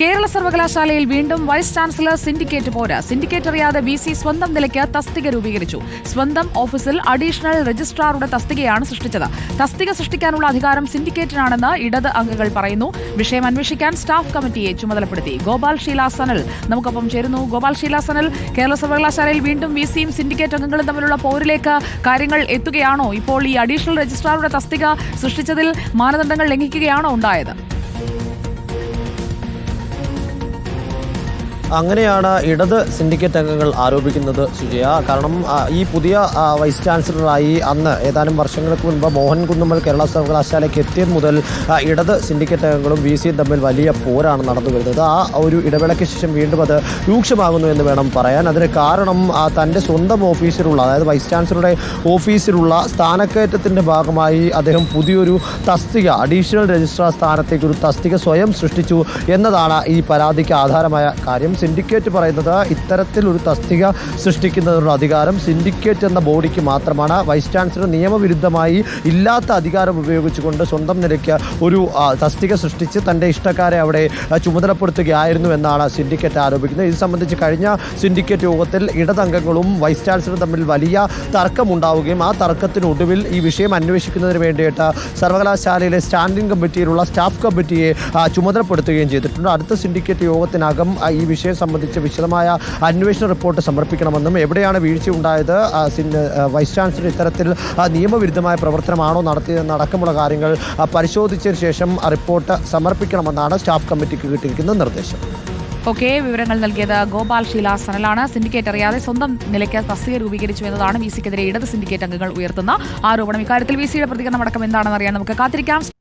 കേരള സർവകലാശാലയിൽ വീണ്ടും vice chancellor syndicate പോരാ. സിൻഡിക്കേറ്റ് അറിയാതെ വി സി സ്വന്തം നിലയ്ക്ക് തസ്തിക രൂപീകരിച്ചു. സ്വന്തം ഓഫീസിൽ അഡീഷണൽ രജിസ്ട്രാറുടെ തസ്തികയാണ് സൃഷ്ടിച്ചത്. തസ്തിക സൃഷ്ടിക്കാനുള്ള അധികാരം സിൻഡിക്കേറ്റിനാണെന്ന് ഇടത് അംഗങ്ങൾ പറയുന്നു. വിഷയം അന്വേഷിക്കാൻ സ്റ്റാഫ് കമ്മിറ്റിയെ ചുമതലപ്പെടുത്തി. ഗോപാൽ ഷീല സനൽ നമുക്കൊപ്പം ചേരുന്നു. ഗോപാൽ ഷീല സനൽ കേരള സർവകലാശാലയിൽ വീണ്ടും വി സിയും സിൻഡിക്കേറ്റ് അംഗങ്ങളും തമ്മിലുള്ള പോരിലേക്ക് കാര്യങ്ങൾ എത്തുകയാണോ? ഇപ്പോൾ ഈ അഡീഷണൽ രജിസ്ട്രാറുടെ തസ്തിക സൃഷ്ടിച്ചതിൽ മാനദണ്ഡങ്ങൾ ലംഘിക്കുകയാണോ ഉണ്ടായത്? അങ്ങനെയാണ് ഇടത് സിൻഡിക്കേറ്റ് അംഗങ്ങൾ ആരോപിക്കുന്നത് സുജയ. കാരണം ഈ പുതിയ വൈസ് ചാൻസലറായി അന്ന് ഏതാനും വർഷങ്ങൾക്ക് മുൻപ് മോഹൻ കുന്നുമ്മൽ കേരള സർവകലാശാലയ്ക്ക് എത്തിയത് മുതൽ ഇടത് സിൻഡിക്കേറ്റ് അംഗങ്ങളും വി തമ്മിൽ വലിയ പോരാണ് നടന്നു വരുന്നത്. ആ ഒരു ഇടവേളയ്ക്ക് ശേഷം വീണ്ടും അത് രൂക്ഷമാകുന്നു എന്ന് വേണം പറയാൻ. അതിന് കാരണം തന്റെ സ്വന്തം ഓഫീസിലുള്ള അതായത് വൈസ് ചാൻസലറുടെ ഓഫീസിലുള്ള സ്ഥാനക്കയറ്റത്തിന്റെ ഭാഗമായി അദ്ദേഹം പുതിയൊരു തസ്തിക അഡീഷണൽ രജിസ്ട്രാർ സ്ഥാനത്തേക്ക് ഒരു തസ്തിക സ്വയം സൃഷ്ടിച്ചു എന്നതാണ് ഈ പരാതിക്ക് ആധാരമായ കാര്യം. സിൻഡിക്കേറ്റ് പറയുന്നത് ഇത്തരത്തിൽ ഒരു തസ്തിക സൃഷ്ടിക്കുന്നതിനുള്ള അധികാരം സിൻഡിക്കേറ്റ് എന്ന ബോഡിക്ക് മാത്രമാണ്. വൈസ് ചാൻസലർ നിയമവിരുദ്ധമായി ഇല്ലാത്ത അധികാരം ഉപയോഗിച്ചുകൊണ്ട് സ്വന്തം നിലയ്ക്ക് ഒരു തസ്തിക സൃഷ്ടിച്ച് തന്റെ ഇഷ്ടക്കാരെ അവിടെ ചുമതലപ്പെടുത്തുകയായിരുന്നു എന്നാണ് സിൻഡിക്കേറ്റ് ആരോപിക്കുന്നത്. ഇത് സംബന്ധിച്ച് കഴിഞ്ഞ സിൻഡിക്കേറ്റ് യോഗത്തിൽ ഇടതംഗങ്ങളും വൈസ് ചാൻസലറും തമ്മിൽ വലിയ തർക്കമുണ്ടാവുകയും ആ തർക്കത്തിനൊടുവിൽ ഈ വിഷയം അന്വേഷിക്കുന്നതിന് വേണ്ടിയിട്ട് സർവകലാശാലയിലെ സ്റ്റാൻഡിംഗ് കമ്മിറ്റിയിലുള്ള സ്റ്റാഫ് കമ്മിറ്റിയെ ചുമതലപ്പെടുത്തുകയും ചെയ്തിട്ടുണ്ട്. അടുത്ത സിൻഡിക്കേറ്റ് യോഗത്തിനകം ഈ വിഷയം സംബന്ധിച്ച് വിശദമായ അന്വേഷണ റിപ്പോർട്ട് സമർപ്പിക്കണമെന്നും എവിടെയാണ് വീഴ്ച ഉണ്ടായത് സിൻ- വൈസ് ചാൻസലർ ഇത്തരത്തിൽ നിയമവിരുദ്ധമായ പ്രവർത്തനമാണോ നടത്തിയതെന്ന് അടക്കമുള്ള കാര്യങ്ങൾ പരിശോധിച്ചതിന് ശേഷം റിപ്പോർട്ട് സമർപ്പിക്കണമെന്നാണ് സ്റ്റാഫ് കമ്മിറ്റിക്ക് കിട്ടിയിരിക്കുന്ന നിർദ്ദേശം. ഓക്കെ വിവരങ്ങൾ നൽകിയത് ഗോപാൽ ഷീല സനലാണ് സിൻഡിക്കേറ്റ് അറിയാതെ സ്വന്തം നിലയ്ക്ക് തസ്തിക രൂപീകരിച്ചു എന്നതാണ് വി സിക്കെതിരെ ഇടത് സിൻഡിക്കേറ്റ് അംഗങ്ങൾ ഉയർത്തുന്ന ആരോപണം. ഇക്കാര്യത്തിൽ വി സിയുടെ പ്രതികരണം അടക്കം എന്താണെന്ന് അറിയാൻ നമുക്ക് കാത്തിരിക്കാം.